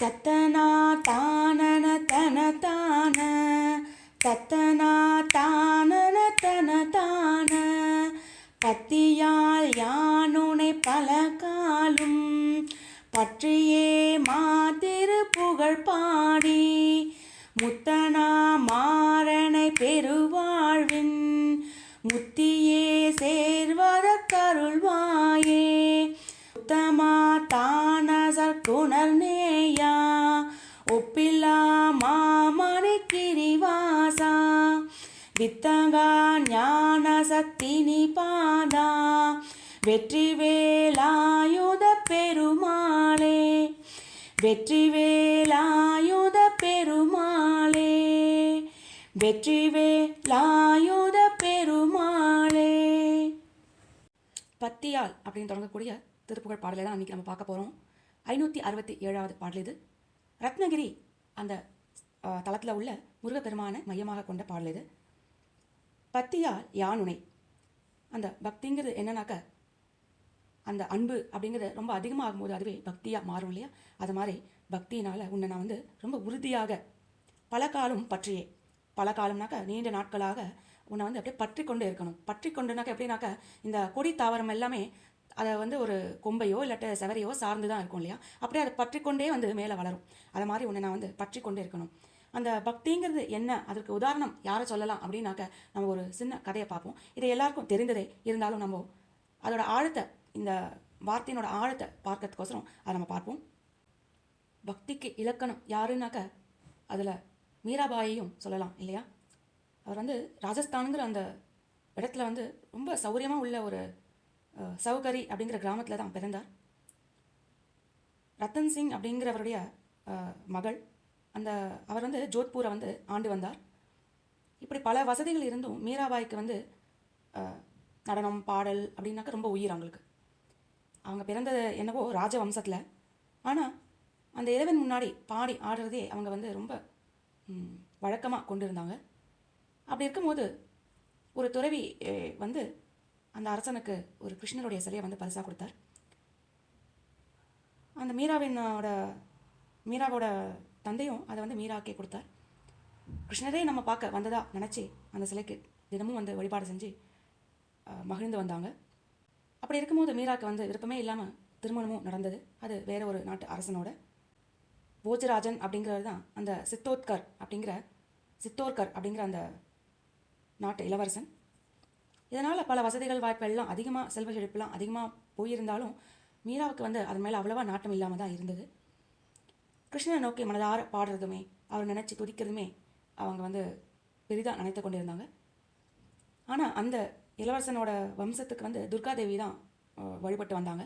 தத்தனா தானன தன தான தத்தனா தானன தன தான பத்தியால் யானுனை பல காலும் பற்றியே மாதிரு புகழ் பாடி முத்தனா மாறனை பெருவாழ்வின் முத்தியே கிரிவாசா வித்தகா ஞான சத்தினி பாதா வெற்றி வேலாயுத பெருமாளே வெற்றி வேலாயுத பெருமாளே வெற்றி வேலாயுத பெருமாளே. பத்தியால் அப்படின்னு தொடங்கக்கூடிய திருப்புகழ் பாடலை தான் அன்றைக்கி நம்ம பார்க்க போகிறோம் ஐநூற்றி அறுபத்தி ஏழாவது பாடல் இது. ரத்னகிரி அந்த தளத்தில் உள்ள முருகப்பெருமானை மையமாக கொண்ட பாடல் இது. பத்தியால் யானுனை. அந்த பக்திங்கிறது என்னன்னாக்க அந்த அன்பு அப்படிங்கிறது ரொம்ப அதிகமாகும் போது அதுவே பக்தியாக மாறும் இல்லையா? அது மாதிரி பக்தியினால் உன்னை நான் வந்து ரொம்ப உறுதியாக பல காலம் பற்றியே. பல காலம்னாக்க நீண்ட நாட்களாக உன்னை வந்து அப்படியே பற்றி கொண்டு இருக்கணும். பற்றி கொண்டுனாக்க எப்படின்னாக்க இந்த கொடி தாவரம் எல்லாமே அதை வந்து ஒரு கொம்பையோ இல்லாட்ட செவரையோ சார்ந்து தான் இருக்கும் இல்லையா? அப்படியே அதை பற்றி கொண்டே வந்து மேலே வளரும். அதை மாதிரி உன்னை நான் வந்து பற்றி கொண்டே இருக்கணும். அந்த பக்திங்கிறது என்ன? அதற்கு உதாரணம் யாரை சொல்லலாம் அப்படின்னாக்க நம்ம ஒரு சின்ன கதையை பார்ப்போம். இது எல்லாருக்கும் தெரிந்ததே இருந்தாலும் நம்ம அதோட ஆழத்தை இந்த வார்த்தையினோட ஆழத்தை பார்க்கறதுக்கோசரம் அதை நம்ம பார்ப்போம். பக்திக்கு இலக்கணம் யாருன்னாக்க அதில் மீராபாயையும் சொல்லலாம் இல்லையா? அவர் வந்து ராஜஸ்தானுங்கிற அந்த இடத்துல வந்து ரொம்ப சௌகரியமாக உள்ள ஒரு சவுகரி அப்படிங்கிற கிராமத்தில் தான் பிறந்தார். ரத்தன் சிங் அப்படிங்கிறவருடைய மகள். அந்த அவர் வந்து ஜோத்பூரை வந்து ஆண்டு வந்தார். இப்படி பல வசதிகள் இருந்தும் மீராபாய்க்கு வந்து நடனம் பாடல் அப்படின்னாக்க ரொம்ப உயிர் அவங்களுக்கு. அவங்க பிறந்தது என்னவோ ராஜ வம்சத்தில். ஆனால் அந்த இறைவன் முன்னாடி பாடி ஆடுறதே அவங்க வந்து ரொம்ப வழக்கமாக கொண்டு இருந்தாங்க அப்படி இருக்கும்போது ஒரு துறவி வந்து அந்த அரசனுக்கு ஒரு கிருஷ்ணருடைய சிலையை வந்து பரிசாக கொடுத்தார். அந்த மீராவினோட மீராவோட தந்தையும் அதை வந்து மீராக்கே கொடுத்தார். கிருஷ்ணரே நம்ம பார்க்க வந்ததா நினச்சி அந்த சிலைக்கு தினமும் வந்து வழிபாடு செஞ்சு மகிழ்ந்து வந்தாங்க. அப்படி இருக்கும்போது மீராக்கு வந்து விருப்பமே இல்லாமல் திருமணமும் நடந்தது. அது வேற ஒரு நாட்டு அரசனோட. போஜராஜன் அப்படிங்கிறது தான் அந்த சித்தோத்கர் அப்படிங்கிற சித்தோர்கர் அப்படிங்கிற அந்த நாட்டு இளவரசன். இதனால் பல வசதிகள் வாய்ப்பெல்லாம் அதிகமாக செல்வ செழிப்புலாம் அதிகமாக போயிருந்தாலும் மீராவுக்கு வந்து அது மேலே அவ்வளோவா நாட்டம் இல்லாமல் தான் இருந்தது. கிருஷ்ணனை நோக்கி மனதார பாடுறதுமே அவர் நினச்சி துதிக்கிறதுமே அவங்க வந்து பெரிதாக நினைத்து கொண்டிருந்தாங்க. ஆனால் அந்த இளவரசனோட வம்சத்துக்கு வந்து துர்காதேவி தான் வழிபட்டு வந்தாங்க.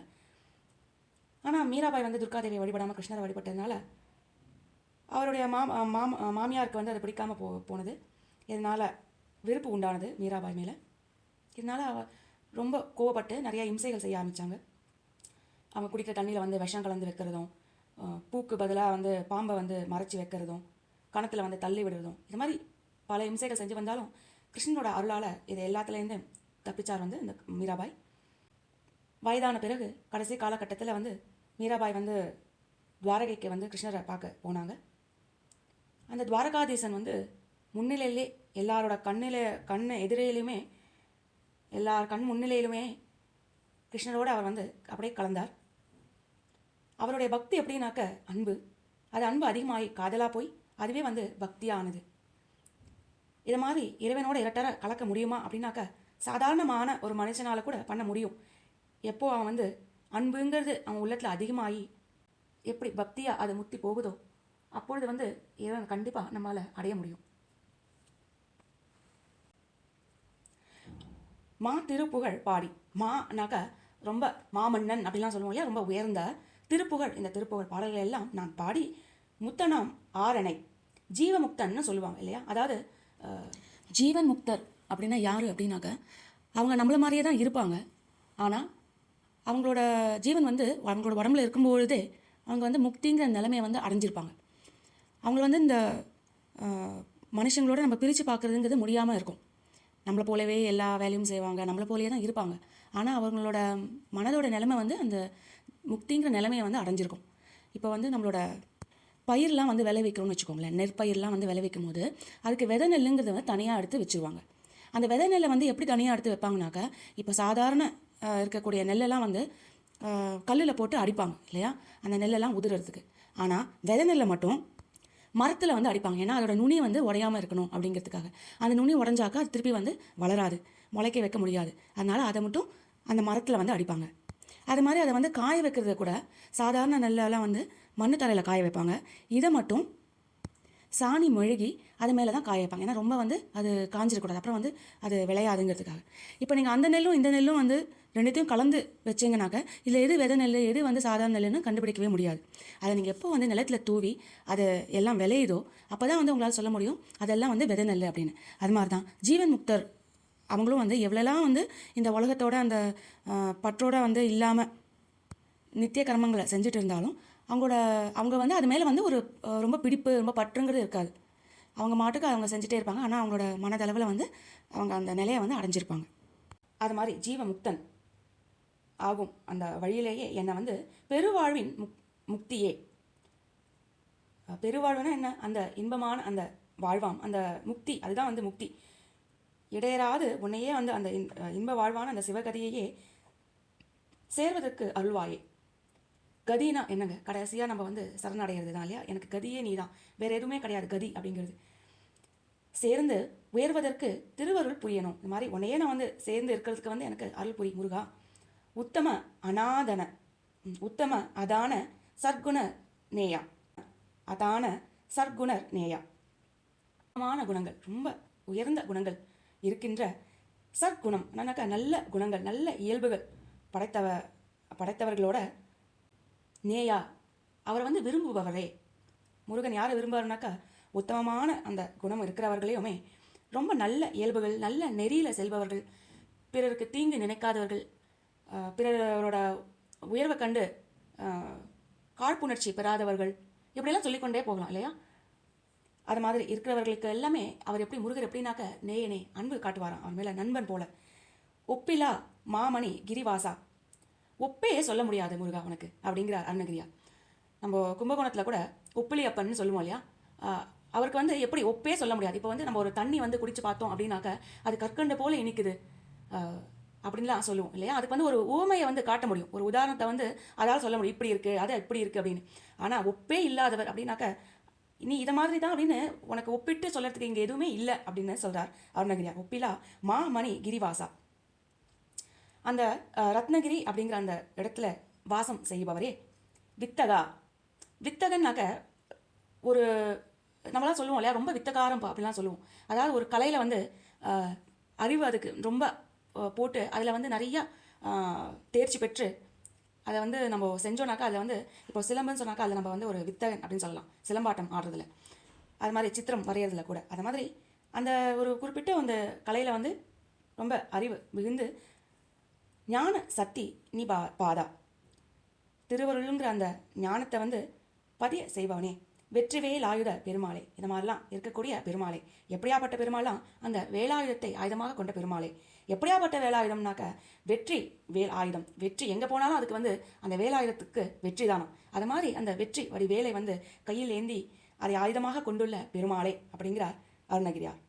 ஆனால் மீராபாய் வந்து துர்காதேவியை வழிபடாமல் கிருஷ்ணரை வழிபட்டதுனால அவருடைய மாமா மாம் மாமியாருக்கு வந்து அது பிடிக்காமல் போ போனது. இதனால் வெறுப்பு உண்டானது மீராபாய் மேலே. இதனால் அவ ரொம்ப கோவப்பட்டு நிறையா இம்சைகள் செய்ய ஆரம்பித்தாங்க அவங்க குடிக்கிற தண்ணியில் வந்து விஷம் கலந்து வைக்கிறதும் பூக்கு பதிலாக வந்து பாம்பை வந்து மறைச்சி வைக்கிறதும் கணத்தில் வந்து தள்ளி விடுறதும் இது மாதிரி பல இம்சைகள் செஞ்சு வந்தாலும் கிருஷ்ணனோட அருளால் இது எல்லாத்துலேருந்து தப்பிச்சார் வந்து இந்த மீராபாய். வயதான பிறகு கடைசி காலகட்டத்தில் வந்து மீராபாய் வந்து துவாரகைக்கு வந்து கிருஷ்ணரை பார்க்க போனாங்க. அந்த துவாரகாதீசன் வந்து முன்னிலையிலே எல்லாரோட கண்ணில கண் எதிரையிலையுமே எல்லார் கண் முன்னிலையிலுமே கிருஷ்ணரோடு அவர் வந்து அப்படியே கலந்தார். அவருடைய பக்தி எப்படின்னாக்க அன்பு. அது அன்பு அதிகமாகி காதலாக போய் அதுவே வந்து பக்தியானது. இது மாதிரி இறைவனோட இரட்டர கலக்க முடியுமா அப்படின்னாக்க சாதாரணமான ஒரு மனுஷனால் கூட பண்ண முடியும். எப்போ அவன் வந்து அன்புங்கிறது அவன் உள்ளத்தில் அதிகமாகி எப்படி பக்தியாக அது முத்தி போகுதோ அப்பொழுது வந்து இறைவன் கண்டிப்பாக நம்மளால் அடைய முடியும். மா திருப்புகழ் பாடி. மானாக்க ரொம்ப மாமன்னன் அப்படிலாம் சொல்லுவோம் இல்லையா? ரொம்ப உயர்ந்த திருப்புகழ் இந்த திருப்புகழ் பாடல்கள் எல்லாம் நான் பாடி முத்தனாம் ஆரணை ஜீவமுக்தன்னு சொல்லுவாங்க இல்லையா? அதாவது ஜீவன் முக்தர் அப்படின்னா யார் அப்படின்னாக்க அவங்க நம்மள மாதிரியே தான் இருப்பாங்க. ஆனால் அவங்களோட ஜீவன் வந்து அவங்களோட உடம்புல இருக்கும்பொழுதே அவங்க வந்து முக்திங்கிற நிலைமையை வந்து அடைஞ்சிருப்பாங்க. அவங்கள வந்து இந்த மனுஷங்களோட நம்ம பிரித்து பார்க்குறதுங்கிறது முடியாமல் இருக்கும். நம்மளை போலவே எல்லா வேலையும் செய்வாங்க நம்மளை போலவே தான் இருப்பாங்க. ஆனால் அவங்களோட மனதோட நிலைமை வந்து அந்த முக்திங்கிற நிலைமையை வந்து அடைஞ்சிருக்கும். இப்போ வந்து நம்மளோட பயிரெலாம் வந்து விளைவிக்கிறோம்னு வச்சுக்கோங்களேன். நெற்பயிர்லாம் வந்து விளைவிக்கும் போது அதுக்கு விதை நெல்லுங்கிறத வந்து தனியாக எடுத்து வச்சுருவாங்க. அந்த விதை நெல்லை வந்து எப்படி தனியாக எடுத்து வைப்பாங்கனாக்கா இப்போ சாதாரண இருக்கக்கூடிய நெல்லெல்லாம் வந்து கல்லில் போட்டு அடிப்பாங்க இல்லையா? அந்த நெல்லெல்லாம் உதிரறதுக்கு. ஆனால் விதை நெல்லை மட்டும் மரத்தில் வந்து அடிப்பாங்க. ஏன்னா அதோட நுனி வந்து உடையாமல் இருக்கணும் அப்படிங்கிறதுக்காக. அந்த நுனி உடஞ்சாக்கா அது திருப்பி வந்து வளராது. முளைக்க வைக்க முடியாது. அதனால் அதை மட்டும் அந்த மரத்தில் வந்து அடிப்பாங்க. அது மாதிரி அதை வந்து காய வைக்கிறது கூட சாதாரண நெல்லெல்லாம் வந்து மண்ணு தரையில் காய வைப்பாங்க. இதை மட்டும் சாணி மெழுகி அது மேலே தான் காய வைப்பாங்க. ஏன்னா ரொம்ப வந்து அது காஞ்சிடக்கூடாது. அப்புறம் வந்து அது விளையாதுங்கிறதுக்காக. இப்போ நீங்கள் அந்த நெல்லும் இந்த நெல்லும் வந்து ரெண்டுத்தையும் கலந்து வச்சிங்கனாக்க இதில் எது விதை நெல் எது வந்து சாதாரண நெல்லுன்னு கண்டுபிடிக்கவே முடியாது. அதை நீங்கள் எப்போ வந்து நிலத்துல தூவி அது எல்லாம் விளையுதோ அப்போ தான் வந்து உங்களால் சொல்ல முடியும். அதெல்லாம் வந்து விதை நெல் அப்படின்னு. அது மாதிரி தான் ஜீவன் முக்தர் அவங்களும் வந்து எவ்வளோலாம் வந்து இந்த உலகத்தோட அந்த பற்றோட வந்து இல்லாமல் நித்திய கர்மங்களை செஞ்சுட்டு இருந்தாலும் அவங்களோட அவங்க வந்து அது மேலே வந்து ஒரு ரொம்ப பிடிப்பு ரொம்ப பற்றுங்கிறது இருக்காது. அவங்க மாட்டுக்கு அவங்க செஞ்சுட்டே இருப்பாங்க. ஆனால் அவங்களோட மனதளவில் வந்து அவங்க அந்த நிலையை வந்து அடைஞ்சிருப்பாங்க. அது மாதிரி ஜீவமுக்தன் ஆகும். அந்த வழியிலேயே என்னை வந்து பெருவாழ்வின் முக் முக்தியே. பெருவாழ்வுனா என்ன? அந்த இன்பமான அந்த வாழ்வாம். அந்த முக்தி அதுதான் வந்து முக்தி. இடையராது உன்னையே வந்து அந்த இன்- இன்ப வாழ்வான அந்த சிவகதியையே சேர்வதற்கு அருள்வாயே. கதினா என்னங்க? கடைசியாக நம்ம வந்து சரணடைகிறது தான் இல்லையா? எனக்கு கதியே நீ தான் வேறு எதுவுமே கிடையாது கதி அப்படிங்கிறது. சேர்ந்து உயர்வதற்கு திருவருள் புரியணும். இந்த மாதிரி உன்னையே நான் வந்து சேர்ந்து இருக்கிறதுக்கு வந்து எனக்கு அருள் புரி முருகா. உத்தம அநாதன உத்தம அதான சர்க்குண நேயா. அதான சர்க்குணர் நேயா. குணங்கள் ரொம்ப உயர்ந்த குணங்கள். இருக்கின்ற சற்குணம் என்னன்னாக்கா நல்ல குணங்கள் நல்ல இயல்புகள் படைத்தவ படைத்தவர்களோட நேயா அவரை வந்து விரும்புபவரே. முருகன் யாரை விரும்புவாருனாக்கா உத்தமமான அந்த குணம் இருக்கிறவர்களையுமே ரொம்ப நல்ல இயல்புகள் நல்ல நெறியில் செல்பவர்கள் பிறருக்கு தீங்கு நினைக்காதவர்கள் பிறரோட உயர்வை கண்டு காழ்ப்புணர்ச்சி பெறாதவர்கள் இப்படியெல்லாம் சொல்லிக்கொண்டே போகலாம் இல்லையா? அது மாதிரி இருக்கிறவர்களுக்கு எல்லாமே அவர் எப்படி முருகர் எப்படின்னாக்க நேயனே அன்பு காட்டுவாராம். அவன் மேலே நண்பன் போல. ஒப்பிலா மாமணி கிரிவாசா. ஒப்பையே சொல்ல முடியாது முருகா அவனுக்கு அப்படிங்கிறார் அருணகிரியா. நம்ம கும்பகோணத்தில் கூட உப்பிலி அப்பன்னு சொல்லுவோம் இல்லையா? அவருக்கு வந்து எப்படி ஒப்பே சொல்ல முடியாது. இப்போ வந்து நம்ம ஒரு தண்ணி வந்து குடிச்சு பார்த்தோம் அப்படின்னாக்க அது கற்கண்டு போல இனிக்குது. அப்படின்லாம் சொல்லுவோம் இல்லையா? அதுக்கு வந்து ஒரு ஊமையை வந்து காட்ட முடியும். ஒரு உதாரணத்தை வந்து அதால் சொல்ல முடியும். இப்படி இருக்குது அது இப்படி இருக்குது அப்படின்னு. ஆனால் ஒப்பே இல்லாதவர் அப்படின்னாக்க நீ இதை மாதிரி தான் அப்படின்னு உனக்கு ஒப்பிட்டு சொல்கிறதுக்கு இங்கே எதுவுமே இல்லை அப்படின்னு சொல்கிறார் அருணகிரியார் ஒப்பிலா மா மணி கிரிவாசா. அந்த ரத்னகிரி அப்படிங்கிற அந்த இடத்துல வாசம் செய்பவரே வித்தகா. வித்தகன்னாக்க ஒரு நம்மளாம் சொல்லுவோம் இல்லையா ரொம்ப வித்தகாரம் பா- அப்படிலாம் சொல்லுவோம். அதாவது ஒரு கலையில் வந்து அறிவு அதுக்கு ரொம்ப போட்டு அதில் வந்து நிறையா தேர்ச்சி பெற்று அதை வந்து நம்ம செஞ்சோனாக்கா அதில் வந்து இப்போ சிலம்புன்னு சொன்னாக்கா அதில் நம்ம வந்து ஒரு வித்தகன் அப்படின்னு சொல்லலாம். சிலம்பாட்டம் ஆடுறதுல. அது மாதிரி சித்திரம் வரைகிறதுல கூட. அது மாதிரி அந்த ஒரு குறிப்பிட்ட அந்த கலையில் வந்து ரொம்ப அறிவு மிகுந்து ஞான சக்தி நீ பா பாதா திருவருளுங்கிற அந்த ஞானத்தை வந்து பதிய செய்பவனே. வெற்றிவேல் ஆயுத பெருமாளே. இது மாதிரிலாம் இருக்கக்கூடிய பெருமாளே. எப்படியாப்பட்ட பெருமாளாம் அந்த வேலாயுதத்தை ஆயுதமாக கொண்ட பெருமாளே. எப்படியாப்பட்ட வேலாயுதம்னாக்க வெற்றி வேல் ஆயுதம். வெற்றி எங்கே போனாலும் அதுக்கு வந்து அந்த வேலாயுதத்துக்கு வெற்றி தானம். அது மாதிரி அந்த வெற்றி வடி வேலை வந்து கையில் ஏந்தி அதை ஆயுதமாக கொண்டுள்ள பெருமாளே அப்படிங்கிறார் அருணகிரியார்.